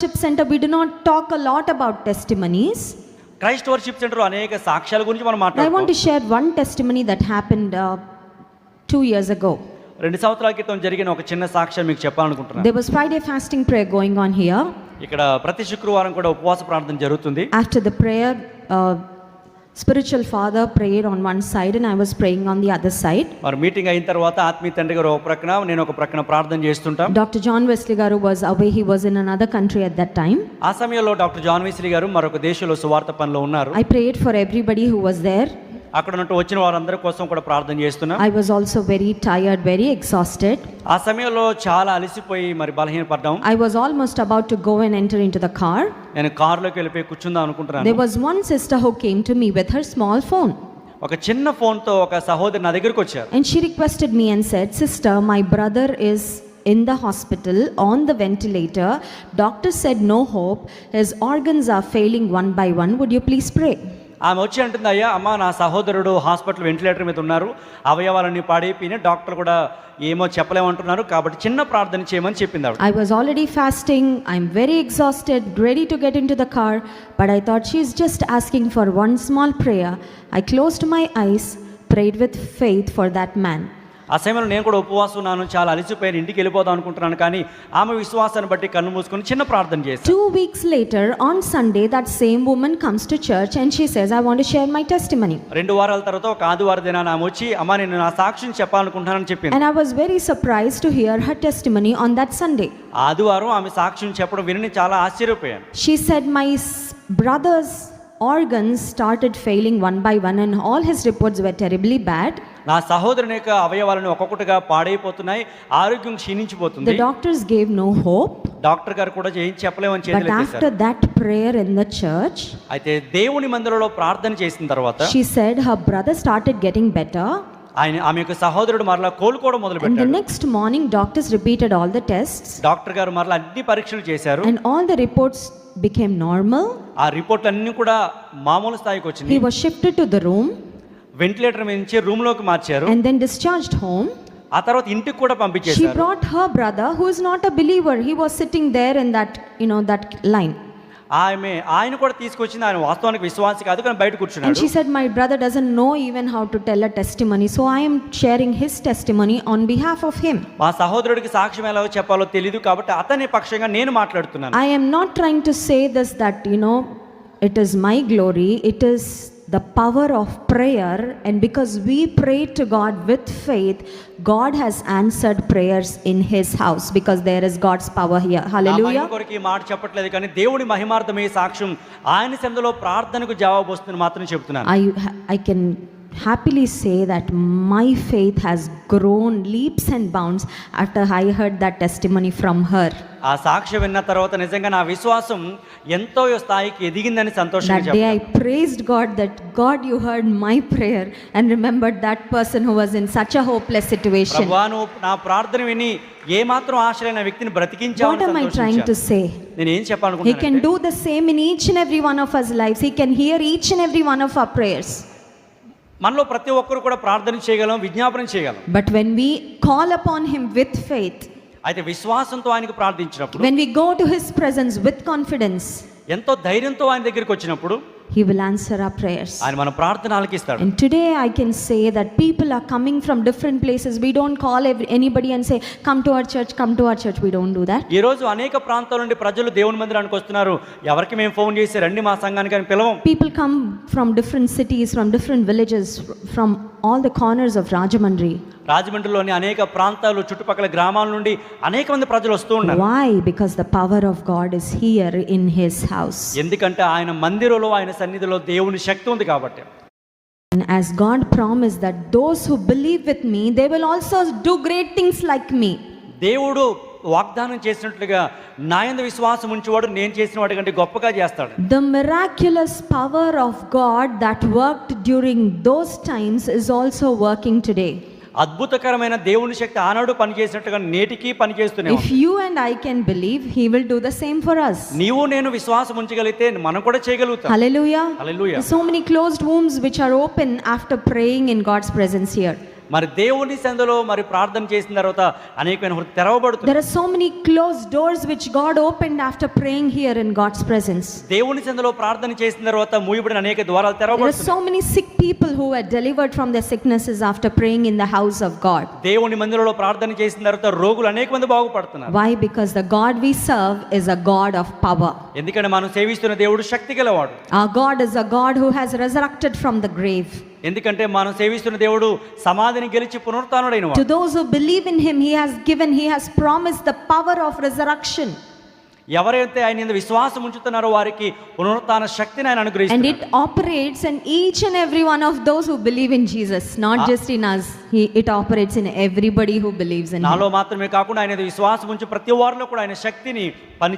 Worship centre we do not talk a lot about testimonies Christ worship centre అనేక సాక్ష్యాల గురించి మనం మాట్లాడుతాం I want to share one testimony that happened 2 years ago రెండు సంవత్సరాల క్రితం జరిగిన ఒక చిన్న సాక్ష్యం మీకు చెప్పాలనుకుంటున్నాను there was Friday fasting prayer going on here ఇక్కడ ప్రతి శుక్రవారం కూడా ఉపవాస ప్రార్థన జరుగుతుంది. After the prayer spiritual father prayer on one side and I was praying on the other side our meeting అయిన తర్వాత ఆత్మీయ తండ్రి గారు ఒక ప్రకన నేను ఒక ప్రకన ప్రార్థన చేస్తుంటాం. డాక్టర్ జాన్ వెస్లీ గారు was away he was in another country at that time ఆ సమయంలో డాక్టర్ జాన్ వెస్లీ గారు మరొక దేశంలో సువార్త పనిలో ఉన్నారు. I prayer for everybody who was there అక్కడ ఉన్నట్టు వచ్చిన వారందరి కోసం కూడా ప్రార్థన చేస్తున్నాను I was also very tired very exhausted ఆ సమయంలో చాలా అలసిపోయి మరి బలహీనపడ్డాం. I was almost about to go and enter into the car నేను కార్లోకి వెళ్ళిపోయి కూర్చుందాం అనుకుంటున్నాను. There was one sister who came to me with her small phone ఒక చిన్న ఫోన్తో ఒక సహోదరి నా దగ్గరికి వచ్చారు. And she requested me and said sister my brother is in the hospital on the ventilator doctor said no hope his organs are failing one by one would you please pray ఆమె వచ్చి అంటుంది అయ్యా అమ్మ నా సహోదరుడు hospital ventilator మీద ఉన్నారు. అవయవాలన్నీ పాడైపోయినా డాక్టర్ కూడా ఏమో చెప్పలేమంటున్నారు. కాబట్టి చిన్న ప్రార్థన చేయమని చెప్పింది I was already fasting I'm very exhausted ready to get in to the car but I thought she's just asking for one small prayer I closed my eyes prayed with faith for that man ఆ సమయంలో నేను కూడా ఉపవాసం ఉన్నాను చాలా అలసిపోయాను ఇంటికి వెళ్ళిపోదాం అనుకుంటున్నాను కానీ ఆమె విశ్వాసాన్ని బట్టి కన్ను మూసుకొని చిన్న ప్రార్థన చేశాను. Two weeks later on Sunday that same women comes to church and she says I want share my testimony రెండు వారాల తర్వాత ఒక ఆదివారం దినాన ఆమె వచ్చి అమ్మ నేను నా సాక్ష్యం చెప్పాలనుకుంటున్నానని చెప్పింది. And I was very surprise to hear her testimony on that Sunday ఆదివారం ఆమె సాక్ష్యం చెప్పడం విని చాలా ఆశ్చర్యపోయాను. She said my brother's organs started failing one by one and all his reports were terribly bad నా సహోదరుని యొక్క అవయవాలను ఒక్కొక్కటిగా పాడైపోతున్నాయి ఆరోగ్యం క్షీణించిపోతుంది. Doctors gave no hope doctor గారు కూడా ఏం చెప్పలేమని చెప్పి after that prayer in the church అయితే దేవుని మందిరంలో ప్రార్థన చేసిన తర్వాత she said her brother started getting better ఆయన ఆమె యొక్క సహోదరుడు మరలా కోలుకోవడం మొదలు పెట్టాడు next morning doctors repeated all the tests doctor గారు మరలా అన్ని పరీక్షలు చేశారు. And all the reports became normal ఆ రిపోర్ట్ అన్ని కూడా మామూలు స్థాయికి వచ్చింది he was shifted to the room ventilator నుంచి రూమ్లోకి మార్చారు. అండ్ దెన్ డిశ్చార్జ్డ్ హోమ్ ఆ తర్వాత ఇంటికి కూడా పంపించారు she brought her brother who is not a believer he was sitting there in that you know that line ఆమె ఆయన కూడా తీసుకొచ్చింది. ఆయన వాస్తవానికి విశ్వాసి కాదు కానీ బయట కూర్చున్నాడు. She said my brother doesn't know even how to tell a testimony so I am sharing his testimony on behalf of him మా సహోదరుడికి సాక్ష్యం ఎలా చెప్పాలో తెలియదు కాబట్టి అతని పక్షంగా నేను మాట్లాడుతున్నాను. I am not trying to say thus that you know it is my glory it is the power of prayer and because we pray to God with faith God has answered prayers in his house because there is God's power here hello ఈ మాట చెప్పట్లేదు కానీ దేవుడి మహిమార్థమే సాక్ష్యం ఆయన సందులో ప్రార్థనకు జవాబు వస్తుంది మాత్రం చెప్తున్నాను I I can happily say that my faith has grown leaps and bounds after I heard that testimony from her. ఆ సాక్ష్యం విన్న తర్వాత నిజంగా నా విశ్వాసం ఎంతో స్థాయికి ఎదిగిందని సంతోషంగా That day I చెప్తాను praised God that God, you heard my prayer and remembered that person who was in such a hopeless situation. ప్రభా నువ్వు నా ప్రార్థన విని ఏ మాత్రం ఆశ లేని వ్యక్తిని What బ్రతికించావని am I trying to సంతోషించాను. say? నేను ఏం He can చెప్పాలనుకుంటున్నాను do the same in each and every one of us lives. He can hear each and every one of our prayers. మనలో ప్రతి ఒక్కరు కూడా ప్రార్థన చేయగలం విజ్ఞాపన చేయగలం. But when we call upon Him with faith, అయితే విశ్వాసంతో ఆయనకు ప్రార్థించినప్పుడు when we go to His presence with confidence, ఎంతో ధైర్యంతో ఆయన దగ్గరికి వచ్చినప్పుడు He will answer our prayers. ఆయన మన ప్రార్థన ఆలకిస్తాడు And today I can say that people are coming from different places. We don't call every, anybody and say, Come to our church, come to our church. We don't do that. ఈ రోజు అనేక ప్రాంతాల నుండి ప్రజలు దేవుని మందిరానికి వస్తున్నారు ఎవరికి మేము ఫోన్ చేసి రండి మా సంఘానికి అని పిలవం People come from different cities, from different villages, from all the corners of Rajamandri. రాజమండ్రిలోని అనేక ప్రాంతాలు చుట్టుపక్కల గ్రామాల నుండి అనేక మంది ప్రజలు వస్తూ ఉన్నారు Why? Because the power of God is here in His house. ఎందుకంటే ఆయన మందిరంలో ఆయన సన్నిధిలో దేవుని శక్తి ఉంది కాబట్టి And as God promised that those who believe with me, they will also do great things like me. దేవుడు వాగ్దానం చేసినట్లుగా నా యందు విశ్వాసం ఉంచేవాడు నేను చేసిన వాటి కంటే గొప్పగా చేస్తాడు The miraculous power of God that worked during those times is also working today. అద్భుతకరమైన దేవుని శక్తి ఆనాడు పనిచేసినట్టుగా నేటికి పనిచేస్తున్నాయి if you and I can believe he will do the same for us నీవు నేను విశ్వాసం ఉంచగలిగితే మనం కూడా చేయగలుగుతాం. Hallelujah hallelujah so many closed homes which are open after praying in god's presence here. మరి దేవుని సందులో మరి ప్రార్థన చేసిన తర్వాత అనేకమైన తెరవబడుతుంది there are so many close doors which God opened after praying here in God's presence దేవుని సందులో ప్రార్థన చేసిన తర్వాత మూయబడిన అనేక ద్వారాలు తెరవబడుతుంది there are so many sick people who have delivered from their sicknesses after praying in the house of God దేవుని మందిరంలో ప్రార్థన చేసిన తర్వాత రోగులు అనేక మంది బాగుపడుతున్నారు. Why because the God we serve is a God of power ఎందుకంటే మనం సేవిస్తున్న దేవుడు శక్తి గలవాడు. ఆ God is a God who has resurrected from the grave ఎందుకంటే మనం సేవిస్తున్న దేవుడు సమాధిని గెలిచి పునరుత్నుడైన to those who believe in him he has given he has promise the power of resurrection ఎవరైతే ఆయన మీద విశ్వాసం ఉంచుతున్నారో వారికి పునరుత్న శక్తిని ఆయన అనుగ్రహిస్తాడు and it operates in each and every one of those who believe in Jesus not just in us. He it operates in everybody who believes in నాలో మాత్రమే కాకుండా ఆయన మీద విశ్వాసం ఉంచి ప్రతి వారిలో కూడా ఆయన శక్తిని పని